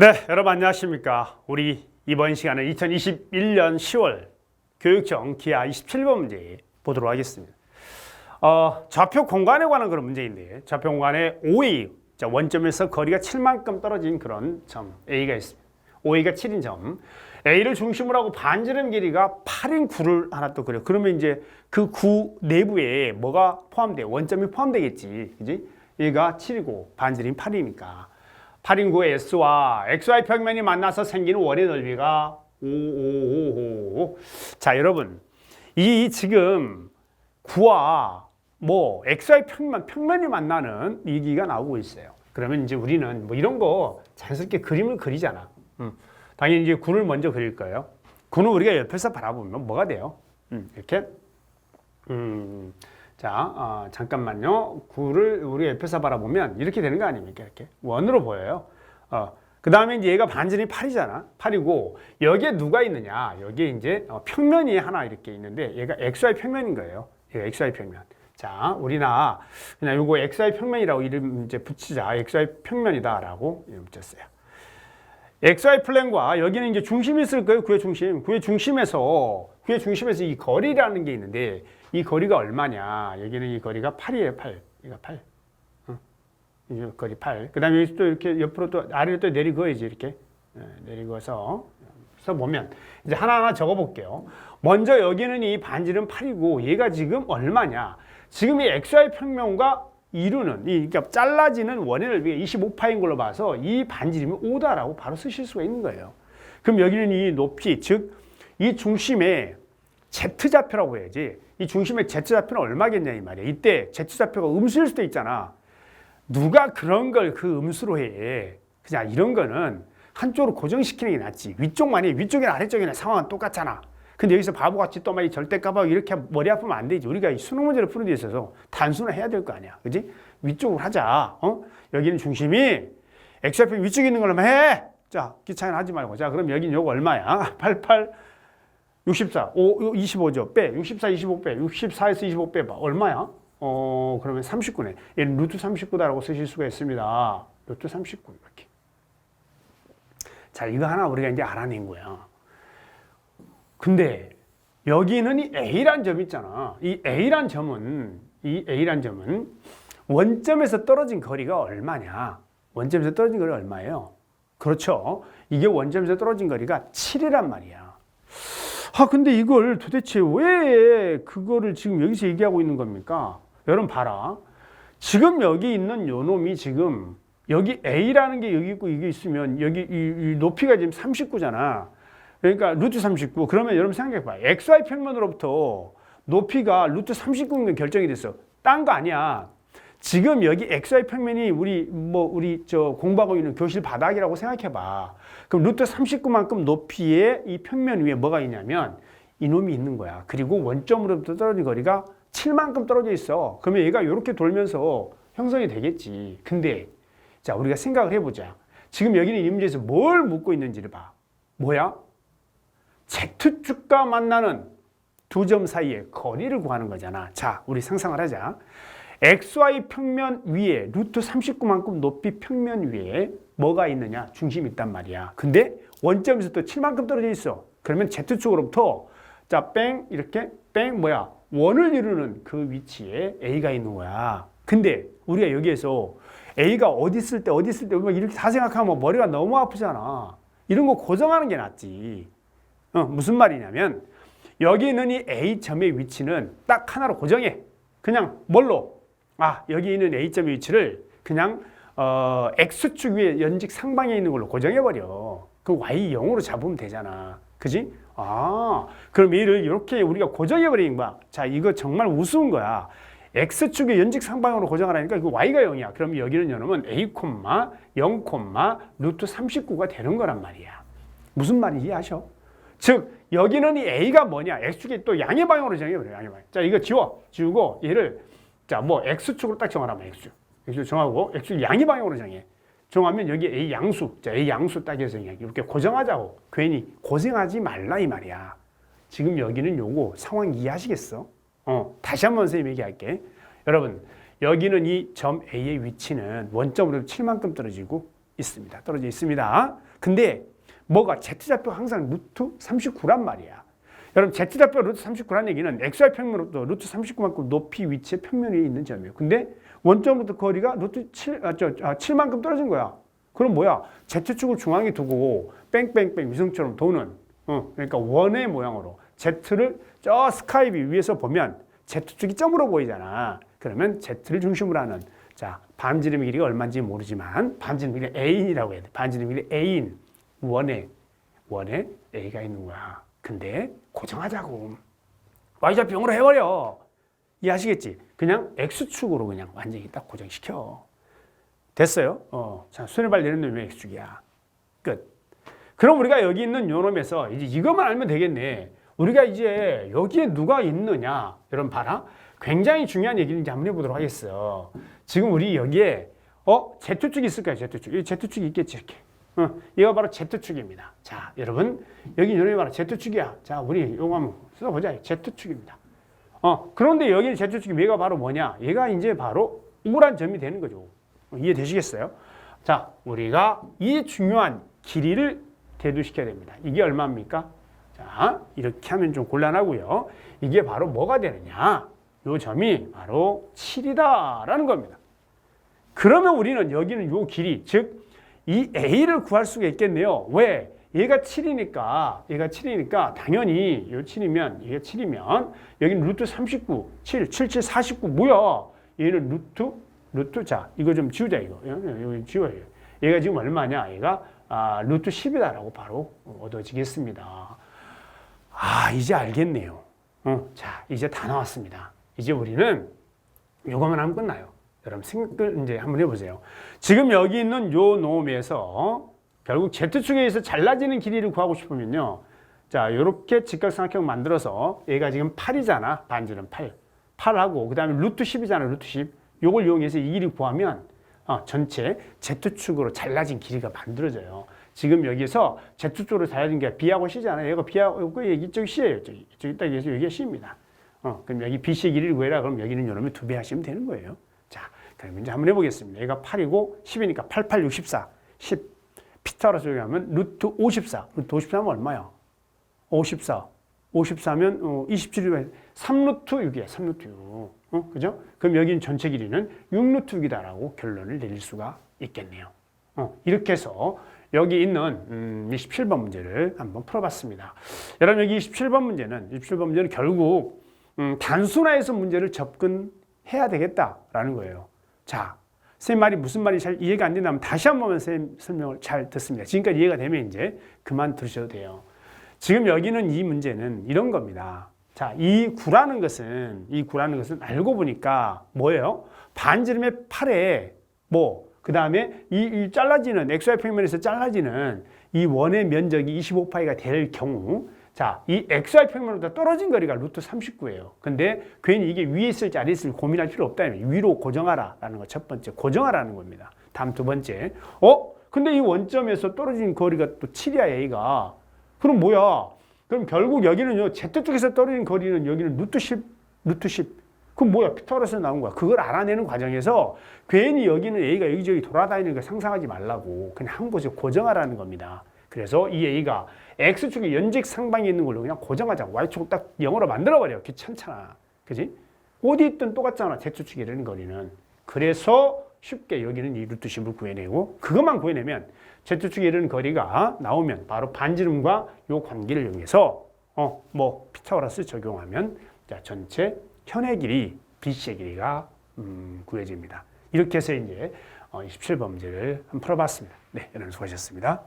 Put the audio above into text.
네, 여러분 안녕하십니까? 우리 이번 시간은 2021년 10월 교육청 기하 27번 문제 보도록 하겠습니다. 어, 좌표 공간에 관한 그런 문제인데 좌표 공간에 OA, 자, 원점에서 거리가 7만큼 떨어진 그런 점 A가 있습니다. OA가 7인 점. A를 중심으로 하고 반지름 길이가 8인 구를 하나 또 그려. 그러면 이제 그 구 내부에 뭐가 포함돼? 원점이 포함되겠지. 그지? 얘가 7이고 반지름이 8이니까. 8인 구의 S와 XY 평면이 만나서 생기는 원의 넓이가 5555. 자, 여러분. 이 지금 구와 뭐 XY 평면, 평면이 만나는 얘기가 나오고 있어요. 그러면 이제 우리는 뭐 이런 거 자연스럽게 그림을 그리잖아. 음. 당연히 이제 구를 먼저 그릴 거예요. 구는 우리가 옆에서 바라보면 뭐가 돼요? 음, 이렇게. 음, 자, 어, 잠깐만요. 구를 우리 옆에서 바라보면 이렇게 되는 거 아닙니까? 이렇게 원으로 보여요. 어, 그 다음에 이제 얘가 반지름이 8이잖아. 8이고 여기에 누가 있느냐? 여기에 이제 어, 평면이 하나 이렇게 있는데 얘가 XY 평면인 거예요. 얘가 XY 평면. 자, 우리나 그냥 요거 XY 평면이라고 이름 이제 붙이자. XY 평면이다라고 이름 붙였어요. XY 플랜과 여기는 이제 중심이 있을 거예요. 구의 중심. 구의 중심에서 구의 중심에서 이 거리라는 게 있는데 이 거리가 얼마냐? 여기는 이 거리가 8이에요. 8. 이거 8. 어. 이 거리 8. 그 다음에 여기 또 이렇게 옆으로 또 아래로 또 내리고야지 이렇게 예, 내리고서 서 보면 이제 하나하나 적어 볼게요. 먼저 여기는 이 반지름 8이고 얘가 지금 얼마냐? 지금 이 XY 평면과 이루는 이 그러니까 잘라지는 원의 넓이가 25파인 걸로 봐서 이 반지름이 5다라고 바로 쓰실 수가 있는 거예요. 그럼 여기는 이 높이 즉 이 중심에 Z 좌표라고 해야지. 이 중심의 Z 좌표는 얼마겠냐 이 말이야. 이때 Z 좌표가 음수일 수도 있잖아. 누가 그런 걸 그 음수로 해. 그냥 이런 거는 한쪽으로 고정시키는 게 낫지. 위쪽만이 위쪽이나 아래쪽이나 상황은 똑같잖아. 근데 여기서 바보같이 또 많이 절대값하고 이렇게 머리 아프면 안 되지. 우리가 이 수능 문제를 푸는 데 있어서 단순화 해야 될 거 아니야. 그지? 위쪽으로 하자. 어? 여기는 중심이 x좌표 위쪽에 있는 걸로만 해. 자, 귀찮게 하지 말고. 자, 그럼 여기는 요거 얼마야? 88, 64, 5, 25죠. 빼. 64, 25 빼. 64에서 25 빼봐. 얼마야? 어, 그러면 39네. 얘는 루트 39다라고 쓰실 수가 있습니다. 루트 39 이렇게. 자, 이거 하나 우리가 이제 알아낸 거야. 근데 여기는 이 A란 점 있잖아. 이 A란 점은 이 A란 점은 원점에서 떨어진 거리가 얼마냐? 원점에서 떨어진 거리가 얼마예요? 그렇죠. 이게 원점에서 떨어진 거리가 7이란 말이야. 아, 근데 이걸 도대체 왜 그거를 지금 여기서 얘기하고 있는 겁니까? 여러분 봐라. 지금 여기 있는 요 놈이 지금 여기 A라는 게 여기 있고 이게 있으면 여기 이, 이 높이가 지금 39잖아. 그러니까 루트 39. 그러면 여러분 생각해 봐. XY 평면으로부터 높이가 루트 39면 결정이 됐어. 딴 거 아니야. 지금 여기 XY 평면이 우리 뭐 우리 저 공부하고 있는 교실 바닥이라고 생각해 봐. 그럼 루트 39만큼 높이의 이 평면 위에 뭐가 있냐면 이놈이 있는 거야. 그리고 원점으로부터 떨어진 거리가 7만큼 떨어져 있어. 그러면 얘가 이렇게 돌면서 형성이 되겠지. 근데 자, 우리가 생각을 해 보자. 지금 여기는 이 문제에서 뭘 묻고 있는지를 봐. 뭐야? Z축과 만나는 두 점 사이의 거리를 구하는 거잖아. 자, 우리 상상을 하자. XY 평면 위에 루트 39만큼 높이 평면 위에 뭐가 있느냐? 중심이 있단 말이야. 근데 원점에서 또 7만큼 떨어져 있어. 그러면 Z축으로부터 자, 뺑 이렇게 뺑 뭐야? 원을 이루는 그 위치에 A가 있는 거야. 근데 우리가 여기에서 A가 어디 있을 때 어디 있을 때뭐 이렇게 다 생각하면 머리가 너무 아프잖아. 이런 거 고정하는 게 낫지. 어, 무슨 말이냐면 여기 있는 이 A점의 위치는 딱 하나로 고정해. 그냥 뭘로? 아, 여기 있는 A점의 위치를 그냥 어, X축 위에 연직 상방에 있는 걸로 고정해 버려. 그 Y 0으로 잡으면 되잖아. 그지? 아, 그럼 얘를 이렇게 우리가 고정해 버리는 거야. 자, 이거 정말 우스운 거야. X축의 연직 상방으로 고정하라니까 이거 Y가 0이야. 그럼 여기는 여러분 A, 0, 루트 39가 되는 거란 말이야. 무슨 말인지 아셔? 즉 여기는 이 A가 뭐냐? X축이 또 양의 방향으로 정해버려. 양의 방향. 자 이거 지워. 지우고 얘를 자 뭐 X축으로 딱 정하라면 X축. X축 정하고 X축 양의 방향으로 정해. 정하면 여기 A 양수. 자 A 양수 딱 해서 이렇게 고정하자고. 괜히 고생하지 말라 이 말이야. 지금 여기는 요거 상황 이해하시겠어? 어, 다시 한번 선생님 얘기할게. 여러분, 여기는 이 점 A의 위치는 원점으로 7만큼 떨어지고 있습니다. 떨어져 있습니다. 근데 뭐가 Z좌표 항상 루트 39란 말이야. 여러분 Z좌표 루트 39란 얘기는 XY 평면으로부터 루트 39만큼 높이 위치에 평면 위에 있는 점이에요. 근데 원점부터 거리가 루트 7, 아, 저, 아, 7만큼 떨어진 거야. 그럼 뭐야? Z축을 중앙에 두고 뺑뺑뺑 위성처럼 도는 어, 그러니까 원의 모양으로 Z를 저 스카이비 위에서 보면 Z축이 점으로 보이잖아. 그러면 Z를 중심으로 하는 자 반지름 길이가 얼마인지 모르지만 반지름 길이 A인이라고 해야 돼. 반지름 길이 A인 원에 원에 A가 있는 거야. 근데 고정하자고. Y좌표형으로 해버려. 이해하시겠지? 그냥 X축으로 그냥 완전히 딱 고정시켜. 됐어요? 어. 자, 손해발 내는 놈이 X축이야. 끝. 그럼 우리가 여기 있는 요 놈에서 이제 이것만 알면 되겠네. 우리가 이제 여기에 누가 있느냐. 여러분 봐라. 굉장히 중요한 이제 한번 해보도록 하겠어. 지금 우리 여기에 어 Z축이 있을까요? Z축. 이 Z축이 있겠지 이렇게. 어, 이거 바로 Z축입니다. 자, 여러분 여기 이놈이 바로 Z축이야. 자, 우리 요거 한번 써보자. Z축입니다. 어, 그런데 여기는 Z축이 얘가 바로 뭐냐? 얘가 이제 바로 우물한 점이 되는 거죠. 어, 이해되시겠어요? 자, 우리가 이 중요한 길이를 대두시켜야 됩니다. 이게 얼마입니까? 자, 이렇게 하면 좀 곤란하고요. 이게 바로 뭐가 되느냐? 요 점이 바로 7이다라는 겁니다. 그러면 우리는 여기는 요 길이, 즉, 이 A를 구할 수가 있겠네요. 왜? 얘가 7이니까, 얘가 7이니까, 당연히, 요 7이면, 얘가 7이면, 여기는 루트 39, 7, 7, 7, 49, 뭐야? 얘는 루트, 루트, 자, 이거 좀 지우자, 이거. 여기 지워요. 얘가 지금 얼마냐? 얘가, 아, 루트 10이다라고 바로 얻어지겠습니다. 아, 이제 알겠네요. 어, 자, 이제 다 나왔습니다. 이제 우리는 요거만 하면 끝나요. 여러분 생각을 이제 한번 해보세요. 지금 여기 있는 요 놈에서 결국 Z축에서 잘라지는 길이를 구하고 싶으면요. 자, 요렇게 직각삼각형 만들어서 얘가 지금 8이잖아. 반지름 8. 8하고 그 다음에 루트 10이잖아. 루트 10. 요걸 이용해서 이 길이 구하면 어, 전체 Z축으로 잘라진 길이가 만들어져요. 지금 여기서 Z축으로 잘라진 게 B하고 C잖아요. 얘가 B하고 그 여기 이쪽 C예요. 저기 딱 여기서 여기가 C입니다. 어, 그럼 여기 BC의 길이를 구해라. 그럼 여기는 요놈의 두배 하시면 되는 거예요. 자, 그럼 이제 한번 해보겠습니다. 얘가 8이고 10이니까 8, 8, 64. 10. 피타고라스 여기 하면 루트 54. 루트 54면 얼마야? 54. 54면 어, 27이면 3루트 6이야. 3루트 6. 어, 그죠? 그럼 여기는 전체 길이는 6루트 6이다라고 결론을 내릴 수가 있겠네요. 어, 이렇게 해서 여기 있는 음, 27번 문제를 한번 풀어봤습니다. 여러분 여기 27번 문제는 27번 문제는 결국 음, 단순화해서 문제를 접근해야 되겠다라는 거예요. 자, 선생님 말이 무슨 말이 잘 이해가 안 된다면 다시 한 번만 선생님 설명을 잘 듣습니다. 지금까지 이해가 되면 이제 그만 들으셔도 돼요. 지금 여기는 이 문제는 이런 겁니다. 자, 이 구라는 것은 이 구라는 것은 알고 보니까 뭐예요? 반지름의 팔에 뭐 그 다음에 이, 이 잘라지는 XY 평면에서 잘라지는 이 원의 면적이 25파이가 될 경우 자, 이 XY 평면보다 떨어진 거리가 루트 39예요. 근데 괜히 이게 위에 있을지 아래 있을지 고민할 필요 없다. 위로 고정하라라는 거 첫 번째. 고정하라는 겁니다. 다음 두 번째. 어? 근데 이 원점에서 떨어진 거리가 또 7이야, A가. 그럼 뭐야? 그럼 결국 여기는요, Z쪽에서 떨어진 거리는 여기는 루트 10, 루트 10. 그럼 뭐야? 피타고라스에서 나온 거야. 그걸 알아내는 과정에서 괜히 여기는 A가 여기저기 돌아다니는 걸 상상하지 말라고 그냥 한 곳에 고정하라는 겁니다. 그래서 이 A가 X축의 연직 상방에 있는 걸로 그냥 고정하자. Y축을 딱 0으로 만들어버려. 귀찮잖아. 그지? 어디 있든 똑같잖아. Z축이 이런 거리는. 그래서 쉽게 여기는 이 루트 10을 구해내고 그것만 구해내면 Z축에 이르는 거리가 나오면 바로 반지름과 요 관계를 이용해서 어, 뭐 피타고라스 적용하면 자, 전체 현의 길이 BC의 길이가 음, 구해집니다. 이렇게 해서 이제 어, 27번 문제를 한번 풀어봤습니다. 네, 여러분 수고하셨습니다.